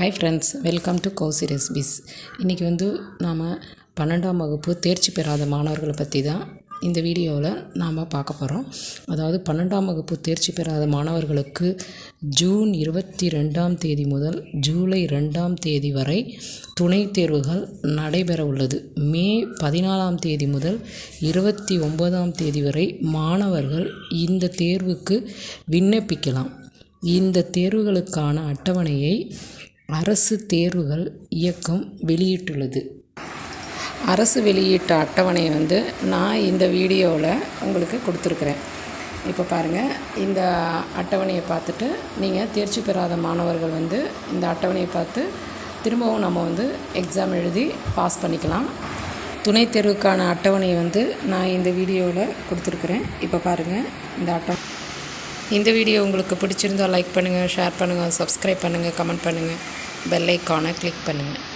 Hi friends welcome to Kousi recipes இன்றைக்கி வந்து நாம் பன்னெண்டாம் வகுப்பு தேர்ச்சி பெறாத மாணவர்களை பற்றி தான் இந்த வீடியோவில் நாம் பார்க்க போகிறோம் அதாவது பன்னெண்டாம் வகுப்பு தேர்ச்சி பெறாத மாணவர்களுக்கு ஜூன் இருபத்தி ரெண்டாம் தேதி முதல் ஜூலை ரெண்டாம் தேதி வரை துணைத் தேர்வுகள் நடைபெற உள்ளது. மே பதினாலாம் தேதி முதல் இருபத்தி ஒன்பதாம் தேதி வரை மாணவர்கள் இந்த தேர்வுக்கு விண்ணப்பிக்கலாம். இந்த தேர்வுகளுக்கான அட்டவணையை அரசு தேர்வுகள் இயக்கம் வெளியிட்டுள்ளது. அரசு வெளியிட்ட அட்டவணையை வந்து நான் இந்த வீடியோவில் உங்களுக்கு கொடுத்துருக்குறேன். இப்போ பாருங்கள் இந்த அட்டவணையை பார்த்துட்டு நீங்கள் தேர்ச்சி பெறாத மாணவர்கள் வந்து இந்த அட்டவணையை பார்த்து திரும்பவும் நம்ம வந்து எக்ஸாம் எழுதி பாஸ் பண்ணிக்கலாம். துணைத் தேர்வுக்கான அட்டவணையை வந்து நான் இந்த வீடியோவில் கொடுத்துருக்குறேன். இப்போ பாருங்கள் இந்த அட்டவணை இந்த வீடியோ உங்களுக்கு பிடிச்சிருந்தால் லைக் பண்ணுங்கள் ஷேர் பண்ணுங்கள் சப்ஸ்கிரைப் பண்ணுங்கள் கமெண்ட் பண்ணுங்கள் பெல்லைக்கானை கிளிக் பண்ணுங்கள்